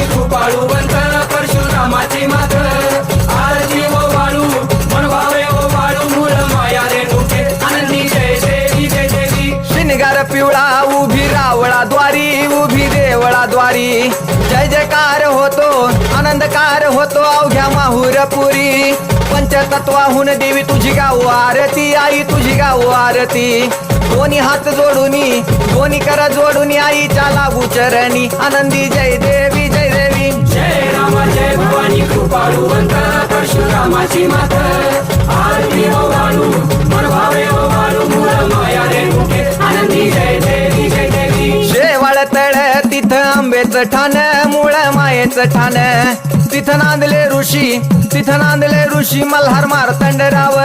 जय कृपाळू बंत परशुरामाची मात आरती ओ वाळू मन भावे ओ वाळू मूळ माया रे रेणुके आनंदी जय देवी जय देवी. शिनगार पिवळा उभी रावळा द्वारी उभी देवळा द्वारी. जय जयकार होतो आनंदकार होतो अवघ्या माहुरपुरी. पंचतत्वाहून देवी तुझी गाव आरती आई तुझी गाव आरती. दोन्ही हात जोडूनी दोन्ही कर जोडून आईच्या लागू चरणी. आनंदी जय देवी. राम जय भवानी कृपाळुवंत परशुरामाची मात. आरती हो ओ वाळू मन भावे ओ हो मूळ माया रे मुखे आनंदी जय देवी जय देवी शेवाळ तळ तिथं आंबेचं ठाण मूळ मायेचं ठाण. तिथं नांदले ऋषी तिथं नांदले ऋषी मल्हार मारतंड राव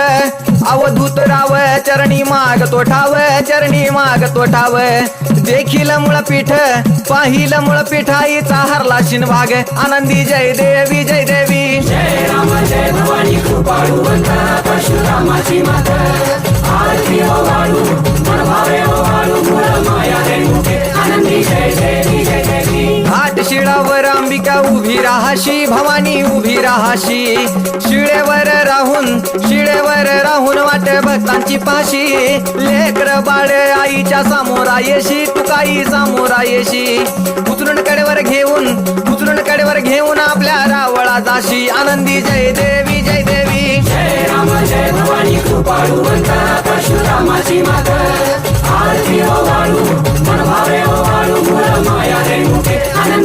अवधूत राव चरणी माग तो ठाव चरणी माग तो ठाव देखील मुळ पीठ पाहिल मुळ पिठाईचा हरला भाग आनंदी जय देवी जय देवी. जय राम जय भवानी कृपाळू परशुरामाची माता. शिळेवर अंबिका उभी राहाशी भवानी उभी राहाशी. शिळेवर राहून शिळेवर राहून वाट भक्तांची पाशी. लेकर बाळ आईच्या समोरा येशी तुकाई समोरा येशी उचलून कडेवर घेऊन उचलून कडेवर घेऊन आपल्या रावळा जाशी. आनंदी जय देवी जय देवी. जय राम जय भवानी कृपाळू परशुरामाची माता आरती हो वाळू मनभावे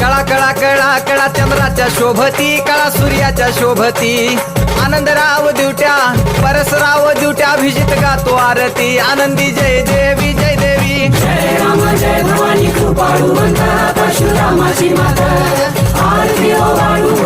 कळा कळा कळा कळा चंद्राच्या शोभती कळा सूर्याच्या शोभती. आनंदराव दिवट्या परसराव दिवट्या अभिजित गातो आरती. आनंदी जय देवी जय देवी. जय राम जय भवानी कृपाळू परशुरामाची आरती हो,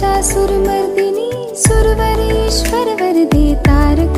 सुरमर्दिनी सुरवरेश्वरवरदे तारक